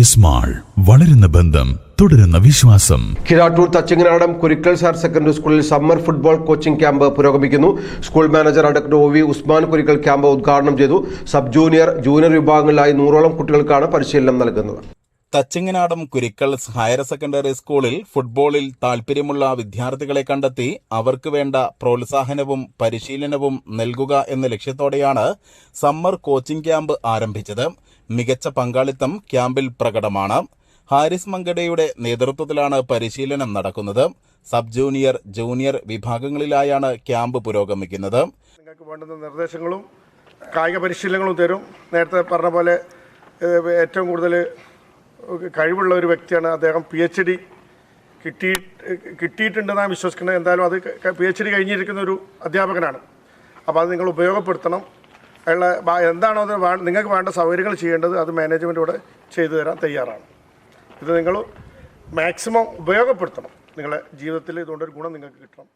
S mall വളരുന്ന ബന്ധം തുടരുന്ന വിശ്വാസം. കിരാട്ടൂർ തച്ചിങ്ങനാടം കുരുക്കൽ സാർ സെക്കൻഡറി സ്കൂളിൽ സമ്മർ ഫുട്ബോൾ കോച്ചിംഗ് ക്യാമ്പ് പുരോഗമിക്കുന്നു. School manager advocate O V Usman Kurukkal camp ഉദ്ഘാടനം ചെയ്തു. സബ് ജൂനിയർ ജൂനിയർ വിഭാഗങ്ങളിലായി നൂറോളം കുട്ടികൾക്കാണ് പരിശീലനം നൽകുന്നത്. തച്ചിങ്ങനാടം കുരിക്കൾസ് ഹയർ സെക്കൻഡറി സ്കൂളിൽ ഫുട്ബോളിൽ താൽപര്യമുള്ള വിദ്യാർത്ഥികളെ കണ്ടെത്തി അവർക്ക് വേണ്ട പ്രോത്സാഹനവും പരിശീലനവും നൽകുക എന്ന ലക്ഷ്യത്തോടെയാണ് സമ്മർ കോച്ചിംഗ് ക്യാമ്പ് ആരംഭിച്ചത്. മികച്ച പങ്കാളിത്തം ക്യാമ്പിൽ പ്രകടമാണ്. ഹാരിസ് മങ്കടയുടെ നേതൃത്വത്തിലാണ് പരിശീലനം നടക്കുന്നത്. സബ് ജൂനിയർ ജൂനിയർ വിഭാഗങ്ങളിലായാണ് ക്യാമ്പ് പുരോഗമിക്കുന്നത്. നിങ്ങൾക്ക് വേണ്ടുന്ന നിർദ്ദേശങ്ങളും കായിക പരിശീലനങ്ങളും തരും. നേരത്തെ പറഞ്ഞ പോലെ ഏറ്റവും കൂടുതൽ കഴിവുള്ള ഒരു വ്യക്തിയാണ്. അദ്ദേഹം പി എച്ച് ഡി കിട്ടി കിട്ടിയിട്ടുണ്ടെന്നാണ് വിശ്വസിക്കുന്നത്. എന്തായാലും അത് പി എച്ച് ഡി കഴിഞ്ഞിരിക്കുന്ന ഒരു അധ്യാപകനാണ്. അപ്പോൾ അത് നിങ്ങൾ ഉപയോഗപ്പെടുത്തണം. അയാളെ എന്താണോ അത് നിങ്ങൾക്ക് വേണ്ട സൗകര്യങ്ങൾ ചെയ്യേണ്ടത് അത് മാനേജ്മെന്റ് ഇവിടെ ചെയ്തു തരാൻ തയ്യാറാണ്. ഇത് നിങ്ങൾ മാക്സിമം ഉപയോഗപ്പെടുത്തണം. നിങ്ങളെ ജീവിതത്തിൽ ഇതുകൊണ്ടൊരു ഗുണം നിങ്ങൾക്ക് കിട്ടണം.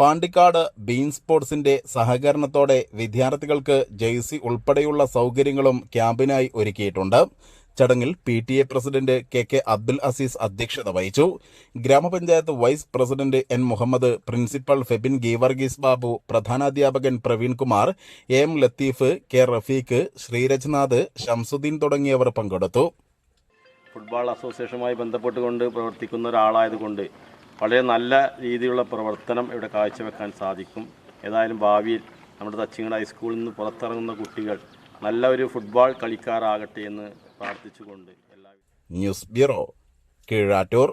പാണ്ടിക്കാട് ബീൻ സ്പോർട്സിന്റെ സഹകരണത്തോടെ വിദ്യാർത്ഥികൾക്ക് ജേഴ്സി ഉൾപ്പെടെയുള്ള സൗകര്യങ്ങളും ക്യാമ്പിനായി ഒരുക്കിയിട്ടുണ്ട്. ചടങ്ങിൽ P T A president K K Abdul Azeez അധ്യക്ഷത വഹിച്ചു. ഗ്രാമപഞ്ചായത്ത് vice president N Muhammad principal Febin Geevarghese Babu പ്രധാനാധ്യാപകൻ Praveen Kumar A M Latheef K Rafeeq Sreerajnath Shamsuddin തുടങ്ങിയവർ പങ്കെടുത്തു. ഫുട്ബോൾ അസോസിയേഷനുമായി ബന്ധപ്പെട്ടുകൊണ്ട് പ്രവർത്തിക്കുന്ന ഒരാളായതുകൊണ്ട് വളരെ നല്ല രീതിയിലുള്ള പ്രവർത്തനം ഇവിടെ കാഴ്ചവെക്കാൻ സാധിക്കും. ഏതായാലും ഭാവിയിൽ നമ്മുടെ തച്ചിങ്ങട് ഹൈസ്കൂളിൽ നിന്ന് പുറത്തിറങ്ങുന്ന കുട്ടികൾ നല്ലൊരു ഫുട്ബോൾ കളിക്കാരാകട്ടെ എന്ന് പ്രാർത്ഥിച്ചുകൊണ്ട് എല്ലാ ന്യൂസ് ബ്യൂറോ കീഴാറ്റൂർ.